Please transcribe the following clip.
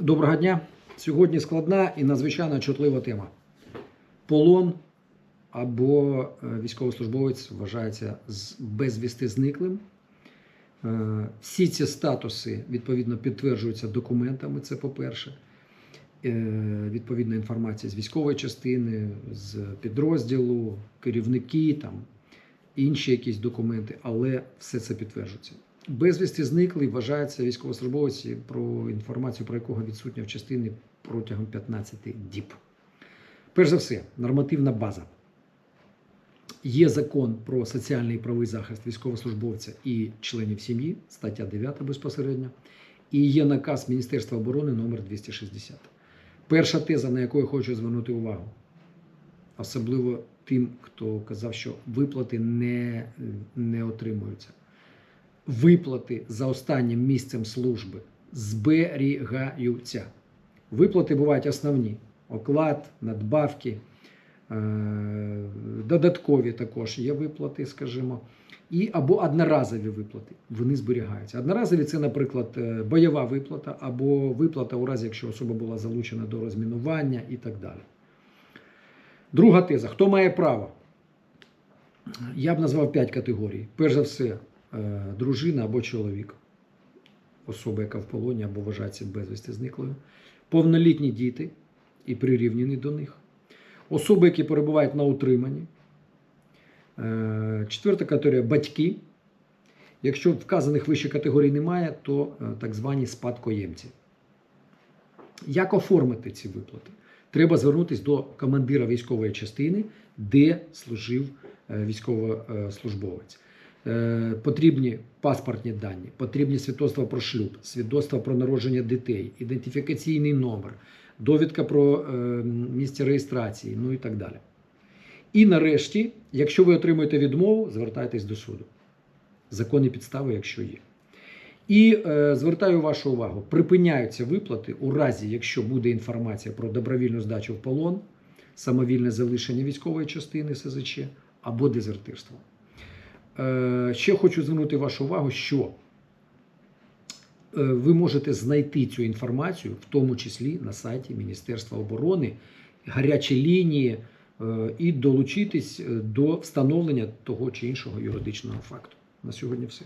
Доброго дня. Сьогодні складна і надзвичайно чутлива тема. Полон або е, військовослужбовець вважається безвісти зниклим. Е, Всі ці статуси відповідно підтверджуються документами. Це по-перше. Е, Відповідна інформація з військової частини, з підрозділу, керівники, там, інші якісь документи, але все це підтверджується. Безвісти зниклий вважається військовослужбовець, про інформацію про якого відсутня в частині протягом 15 діб. Перш за все, нормативна база. Є закон про соціальний і правовий захист військовослужбовця і членів сім'ї, стаття 9 безпосередньо, і є наказ Міністерства оборони номер 260. Перша теза, на яку я хочу звернути увагу, особливо тим, хто казав, що виплати не, не отримуються. Виплати за останнім місцем служби зберігаються. Виплати бувають основні: оклад, надбавки, е, додаткові також є виплати, скажімо, і або одноразові виплати. Вони зберігаються. Одноразові це, наприклад, е, бойова виплата або виплата у разі, якщо особа була залучена до розмінування і так далі. Друга теза: хто має право? Я б назвав п'ять категорій. Перш за все, дружина або чоловік, особа, яка в полоні або вважається безвісти зниклою, повнолітні діти і прирівняні до них, особи, які перебувають на утриманні. Е, Четверта категорія батьки. Якщо вказаних вище категорій немає, то е, так звані спадкоємці. Як оформити ці виплати? Треба звернутися до командира військової частини, де служив е, військовослужбовець. Е, Потрібні паспортні дані, потрібні свідоцтва про шлюб, свідоцтва про народження дітей, ідентифікаційний номер, довідка про е, місце реєстрації, ну і так далі. І нарешті, якщо ви отримуєте відмову, звертайтесь до суду. Законні підстави, якщо є. І е, звертаю вашу увагу: припиняються виплати у разі, якщо буде інформація про добровільну здачу в полон, самовільне залишення військової частини СЗЧ або дезертирство. Е, ще хочу звернути вашу увагу, що е, ви можете знайти цю інформацію, в тому числі на сайті Міністерства оборони, гарячі лінії, е, і долучитись до встановлення того чи іншого юридичного факту. На сьогодні все.